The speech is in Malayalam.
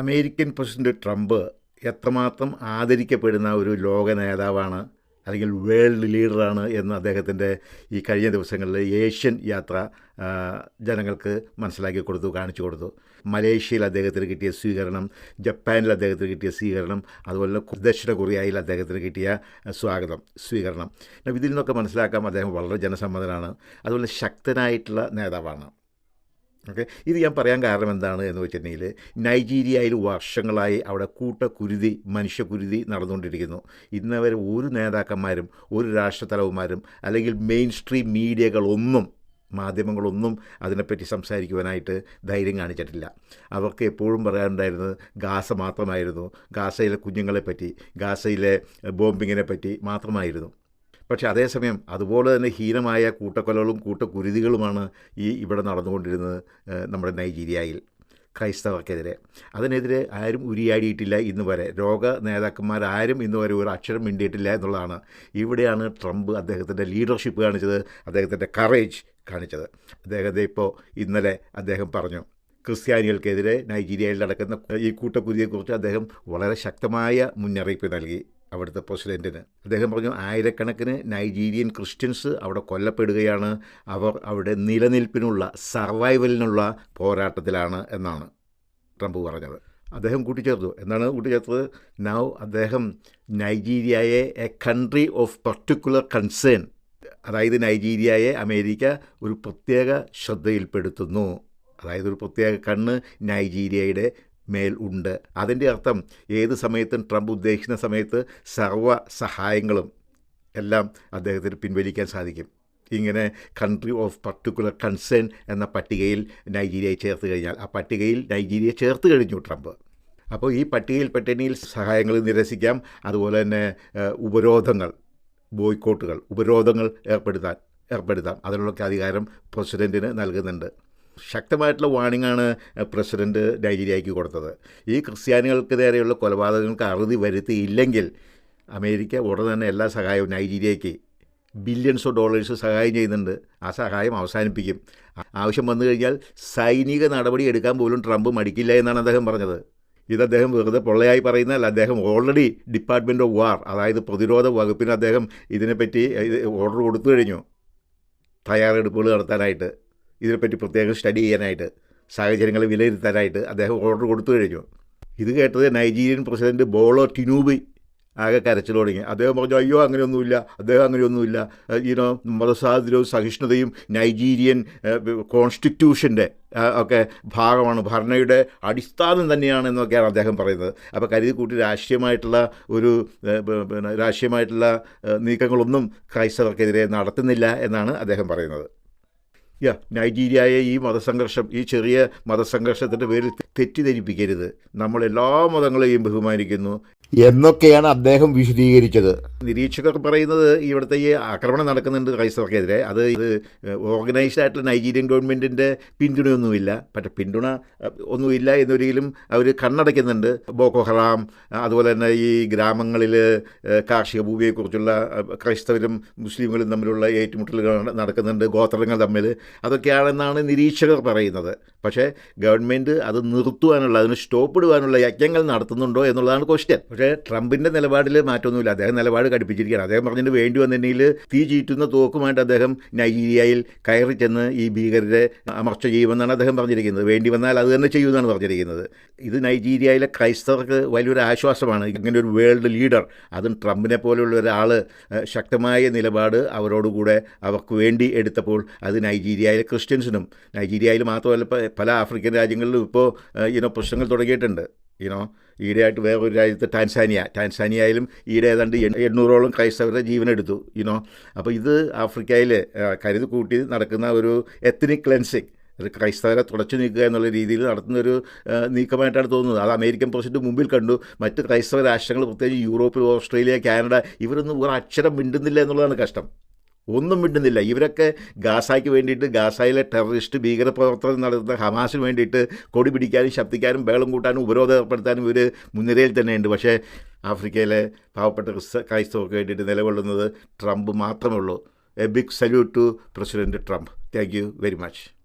അമേരിക്കൻ പ്രസിഡന്റ് ട്രംപ് എത്രമാത്രം ആദരിക്കപ്പെടുന്ന ഒരു ലോക നേതാവാണ് അല്ലെങ്കിൽ വേൾഡ് ലീഡറാണ് എന്ന് അദ്ദേഹത്തിന്റെ ഈ കഴിഞ്ഞ ദിവസങ്ങളിൽ ഏഷ്യൻ യാത്ര ജനങ്ങൾക്ക് മനസ്സിലാക്കി കൊടുത്തു കാണിച്ചു കൊടുത്തു. മലേഷ്യയിൽ അദ്ദേഹത്തിന് കിട്ടിയ സ്വീകരണം ജപ്പാനിൽ അദ്ദേഹത്തിന് കിട്ടിയ സ്വീകരണം അതുപോലെ ദക്ഷിണ കൊറിയയിൽ അദ്ദേഹത്തിന് കിട്ടിയ സ്വാഗതം സ്വീകരണം. ഇതിൽ നിന്നൊക്കെ മനസ്സിലാക്കാം അദ്ദേഹം വളരെ ജനസമ്മതനാണ്. അതുപോലെ ശക്തനായിട്ടുള്ള നേതാവാണ്. ഓക്കെ? ഇത് ഞാൻ പറയാൻ കാരണം എന്താണ് എന്ന് വെച്ചിട്ടുണ്ടെങ്കിൽ നൈജീരിയയിൽ വർഷങ്ങളായി അവിടെ കൂട്ടക്കുരുതി മനുഷ്യക്കുരുതി നടന്നുകൊണ്ടിരിക്കുന്നു. ഇന്നവരെ ഒരു നേതാക്കന്മാരും ഒരു രാഷ്ട്രത്തലവന്മാരും അല്ലെങ്കിൽ മെയിൻ സ്ട്രീം മീഡിയകളൊന്നും മാധ്യമങ്ങളൊന്നും അതിനെപ്പറ്റി സംസാരിക്കുവാനായിട്ട് ധൈര്യം കാണിച്ചിട്ടില്ല. അവർക്ക് എപ്പോഴും പറയാനുണ്ടായിരുന്നത് ഗാസ മാത്രമായിരുന്നു. ഗാസയിലെ കുഞ്ഞുങ്ങളെപ്പറ്റി ഗാസയിലെ ബോംബിങ്ങിനെ പറ്റി മാത്രമായിരുന്നു. പക്ഷേ അതേസമയം അതുപോലെ തന്നെ ഹീനമായ കൂട്ടക്കൊലകളും കൂട്ടക്കുരുതികളുമാണ് ഈ ഇവിടെ നടന്നുകൊണ്ടിരുന്നത് നമ്മുടെ നൈജീരിയയിൽ ക്രൈസ്തവർക്കെതിരെ. അതിനെതിരെ ആരും ഉരിയാടിയിട്ടില്ല ഇന്ന് വരെ. രോഗ നേതാക്കന്മാരാരും ഇന്ന് വരെ ഒരു അക്ഷരം മിണ്ടിയിട്ടില്ല എന്നുള്ളതാണ്. ഇവിടെയാണ് ട്രംപ് അദ്ദേഹത്തിന്റെ ലീഡർഷിപ്പ് കാണിച്ചത് അദ്ദേഹത്തിന്റെ കറേജ് കാണിച്ചത്. അദ്ദേഹത്തെ ഇപ്പോൾ ഇന്നലെ അദ്ദേഹം പറഞ്ഞു ക്രിസ്ത്യാനികൾക്കെതിരെ നൈജീരിയയിൽ നടക്കുന്ന ഈ കൂട്ടക്കുരുതിയെക്കുറിച്ച് അദ്ദേഹം വളരെ ശക്തമായ മുന്നറിയിപ്പ് നൽകി. അവിടുത്തെ പ്രസിഡന്റിന് അദ്ദേഹം പറഞ്ഞു ആയിരക്കണക്കിന് നൈജീരിയൻ ക്രിസ്ത്യൻസ് അവിടെ കൊല്ലപ്പെടുകയാണ്. അവർ അവിടെ നിലനിൽപ്പിനുള്ള സർവൈവലിനുള്ള പോരാട്ടത്തിലാണ് എന്നാണ് ട്രംപ് പറഞ്ഞത്. അദ്ദേഹം കൂട്ടിച്ചേർത്തു. എന്നാണ് കൂട്ടിച്ചേർത്തത്? നൗ അദ്ദേഹം നൈജീരിയയെ a country of particular concern അതായത് നൈജീരിയയെ അമേരിക്ക ഒരു പ്രത്യേക ശ്രദ്ധയിൽപ്പെടുത്തുന്നു. അതായത് ഒരു പ്രത്യേക കണ്ണ് നൈജീരിയയുടെ മേൽ ഉണ്ട്. അതിന്റെ അർത്ഥം ഏത് സമയത്തും ട്രംപ് ഉദ്ദേശിക്കുന്ന സമയത്ത് സർവ സഹായങ്ങളും എല്ലാം അദ്ദേഹത്തിന് പിൻവലിക്കാൻ സാധിക്കും. ഇങ്ങനെ കൺട്രി ഓഫ് പർട്ടിക്കുലർ കൺസേൺ എന്ന പട്ടികയിൽ നൈജീരിയയെ ചേർത്ത് കഴിഞ്ഞാൽ ആ പട്ടികയിൽ നൈജീരിയ ചേർത്ത് കഴിഞ്ഞു ട്രംപ്. അപ്പോൾ ഈ പട്ടികയിൽ പെട്ടെന്നിൽ സഹായങ്ങൾ നിരസിക്കാം. അതുപോലെ തന്നെ ഉപരോധങ്ങൾ ബോയ്ക്കോട്ടുകൾ ഉപരോധങ്ങൾ ഏർപ്പെടുത്താൻ ഏർപ്പെടുത്താം. അതിനുള്ളൊക്കെ അധികാരം പ്രസിഡന്റിന് നൽകുന്നുണ്ട്. ശക്തമായിട്ടുള്ള വാണിങ്ങാണ് പ്രസിഡന്റ് നൈജീരിയയ്ക്ക് കൊടുത്തത്. ഈ ക്രിസ്ത്യാനികൾക്ക് നേരെയുള്ള കൊലപാതകങ്ങൾക്ക് അറുതി വരുത്തിയില്ലെങ്കിൽ അമേരിക്ക ഉടൻ തന്നെ എല്ലാ സഹായവും നൈജീരിയയ്ക്ക് ബില്യൺസ് ഓഫ് ഡോളേഴ്സ് സഹായം ചെയ്യുന്നുണ്ട്. ആ സഹായം അവസാനിപ്പിക്കും. ആവശ്യം വന്നു കഴിഞ്ഞാൽ സൈനിക നടപടി എടുക്കാൻ പോലും ട്രംപ് മടിക്കില്ല എന്നാണ് അദ്ദേഹം പറഞ്ഞത്. ഇത് അദ്ദേഹം വെറുതെ പൊള്ളയായി പറയുന്നതല്ല. അദ്ദേഹം ഓൾറെഡി ഡിപ്പാർട്ട്മെന്റ് ഓഫ് വാർ അതായത് പ്രതിരോധ വകുപ്പിന് അദ്ദേഹം ഇതിനെപ്പറ്റി ഇത് ഓർഡർ കൊടുത്തു കഴിഞ്ഞു. തയ്യാറെടുപ്പുകൾ നടത്താനായിട്ട്. ഇതിനെപ്പറ്റി പ്രത്യേകം സ്റ്റഡി ചെയ്യാനായിട്ട് സാഹചര്യങ്ങൾ വിലയിരുത്താനായിട്ട് അദ്ദേഹം ഓർഡർ കൊടുത്തു കഴിഞ്ഞു. ഇത് കേട്ടത് നൈജീരിയൻ പ്രസിഡന്റ് ബോളോ ടിനൂബി ആകെ കരച്ചിൽ തുടങ്ങി. അദ്ദേഹം പറഞ്ഞു അയ്യോ അങ്ങനെയൊന്നുമില്ല അദ്ദേഹം അങ്ങനെയൊന്നുമില്ല. ഈനോ മതസ്വാതന്ത്ര്യവും സഹിഷ്ണുതയും നൈജീരിയൻ കോൺസ്റ്റിറ്റ്യൂഷന്റെ ഒക്കെ ഭാഗമാണ്. ഭരണയുടെ അടിസ്ഥാനം തന്നെയാണ് എന്നൊക്കെയാണ് അദ്ദേഹം പറയുന്നത്. അപ്പോൾ കരുതി കൂട്ടി രാഷ്ട്രീയമായിട്ടുള്ള ഒരു രാഷ്ട്രീയമായിട്ടുള്ള നീക്കങ്ങളൊന്നും ക്രൈസ്തവർക്കെതിരെ നടത്തുന്നില്ല എന്നാണ് അദ്ദേഹം പറയുന്നത്. യാ നൈജീരിയയെ ഈ മതസംഘർഷം ഈ ചെറിയ മതസംഘർഷത്തിന്റെ പേരിൽ തെറ്റിദ്ധരിപ്പിക്കരുത്. നമ്മൾ എല്ലാ മതങ്ങളെയും ബഹുമാനിക്കുന്നു. എന്നൊക്കെയാണ് അദ്ദേഹം വിശദീകരിച്ചത്. നിരീക്ഷകർ പറയുന്നത് ഇവിടുത്തെ ഈ ആക്രമണം നടക്കുന്നുണ്ട് ക്രൈസ്തവർക്കെതിരെ. അത് ഇത് ഓർഗനൈസ്ഡ് ആയിട്ടുള്ള നൈജീരിയൻ ഗവൺമെന്റിന്റെ പിന്തുണയൊന്നുമില്ല. പക്ഷേ പിന്തുണ ഒന്നുമില്ല എന്നൊരിക്കലും അവർ കണ്ണടയ്ക്കുന്നുണ്ട്. ബോക്കോ ഹറാം അതുപോലെ തന്നെ ഈ ഗ്രാമങ്ങളിൽ കാർഷിക ഭൂമിയെക്കുറിച്ചുള്ള ക്രൈസ്തവരും മുസ്ലിങ്ങളും തമ്മിലുള്ള ഏറ്റുമുട്ടലുകൾ നടക്കുന്നുണ്ട് ഗോത്രങ്ങൾ തമ്മിൽ അതൊക്കെയാണെന്നാണ് നിരീക്ഷകർ പറയുന്നത്. പക്ഷേ ഗവൺമെന്റ് അത് നിർത്തുവാനുള്ള അതിന് സ്റ്റോപ്പ് ഇടുവാനുള്ള യജ്ഞങ്ങൾ നടത്തുന്നുണ്ടോ എന്നുള്ളതാണ് ക്വസ്റ്റ്യൻ. പക്ഷേ ട്രംപിന്റെ നിലപാടിൽ മാറ്റമൊന്നുമില്ല. അദ്ദേഹം നിലപാട് കടുപ്പിച്ചിരിക്കുകയാണ് അദ്ദേഹം പറഞ്ഞിട്ട് വേണ്ടി വന്നിട്ടുണ്ടെങ്കിൽ തീ ചീറ്റുന്ന തോക്കുമായിട്ട് അദ്ദേഹം നൈജീരിയയിൽ കയറി ചെന്ന് ഈ ഭീകരരെ അമർച്ച ചെയ്യുമെന്നാണ് അദ്ദേഹം പറഞ്ഞിരിക്കുന്നത്. വേണ്ടി വന്നാൽ അത് തന്നെ ചെയ്യുമെന്നാണ് പറഞ്ഞിരിക്കുന്നത്. ഇത് നൈജീരിയയിലെ ക്രൈസ്തവർക്ക് വലിയൊരു ആശ്വാസമാണ്. ഇങ്ങനെ ഒരു വേൾഡ് ലീഡർ അതും ട്രംപിനെ പോലെയുള്ള ഒരാൾ ശക്തമായ നിലപാട് അവരോടുകൂടെ അവർക്ക് വേണ്ടി എടുത്തപ്പോൾ അത് നൈജീരിയയിലെ ക്രിസ്ത്യൻസിനും നൈജീരിയയിൽ മാത്രമല്ല പല ആഫ്രിക്കൻ രാജ്യങ്ങളിലും ഇപ്പോൾ ഇനോ പ്രശ്നങ്ങൾ തുടങ്ങിയിട്ടുണ്ട്. യുനോ ഈയിടെയായിട്ട് വേറൊരു രാജ്യത്ത് ടാൻസാനിയ. ടാൻസാനിയയിലും ഈയിടെ ഏതാണ്ട് എണ്ണ- എണ്ണൂറോളം ക്രൈസ്തവരുടെ ജീവനെടുത്തു യുനോ അപ്പോൾ ഇത് ആഫ്രിക്കയിൽ കരുതി കൂട്ടി നടക്കുന്ന ഒരു എത്നിക് ക്ലെൻസിങ് അത് ക്രൈസ്തവരെ തുടച്ചു നീക്കുക എന്നുള്ള രീതിയിൽ നടത്തുന്നൊരു നീക്കമായിട്ടാണ് തോന്നുന്നത്. അത് അമേരിക്കൻ പ്രസിഡന്റ് മുമ്പിൽ കണ്ടു. മറ്റ് ക്രൈസ്തവ രാഷ്ട്രങ്ങൾ പ്രത്യേകിച്ച് യൂറോപ്പിൽ ഓസ്ട്രേലിയ കാനഡ ഇവരൊന്നും ഒരു അക്ഷരം മിണ്ടുന്നില്ല എന്നുള്ളതാണ് കഷ്ടം. ഒന്നും മിണ്ടുന്നില്ല. ഇവരൊക്കെ ഗാസായ്ക്ക് വേണ്ടിയിട്ട് ഗാസായിലെ ടെററിസ്റ്റ് ഭീകരപ്രവർത്തനം നടത്തുന്ന ഹമാസിന് വേണ്ടിയിട്ട് കൊടി പിടിക്കാനും ശബ്ദിക്കാനും ബഹളം കൂട്ടാനും ഉപരോധം ഏർപ്പെടുത്താനും ഇവർ മുൻനിരയിൽ തന്നെയുണ്ട്. പക്ഷേ ആഫ്രിക്കയിലെ പാവപ്പെട്ട ക്രിസ്ത ക്രൈസ്തവർക്ക് വേണ്ടിയിട്ട് നിലകൊള്ളുന്നത് ട്രംപ് മാത്രമേ ഉള്ളൂ. A big salute to president Trump. Thank you very much.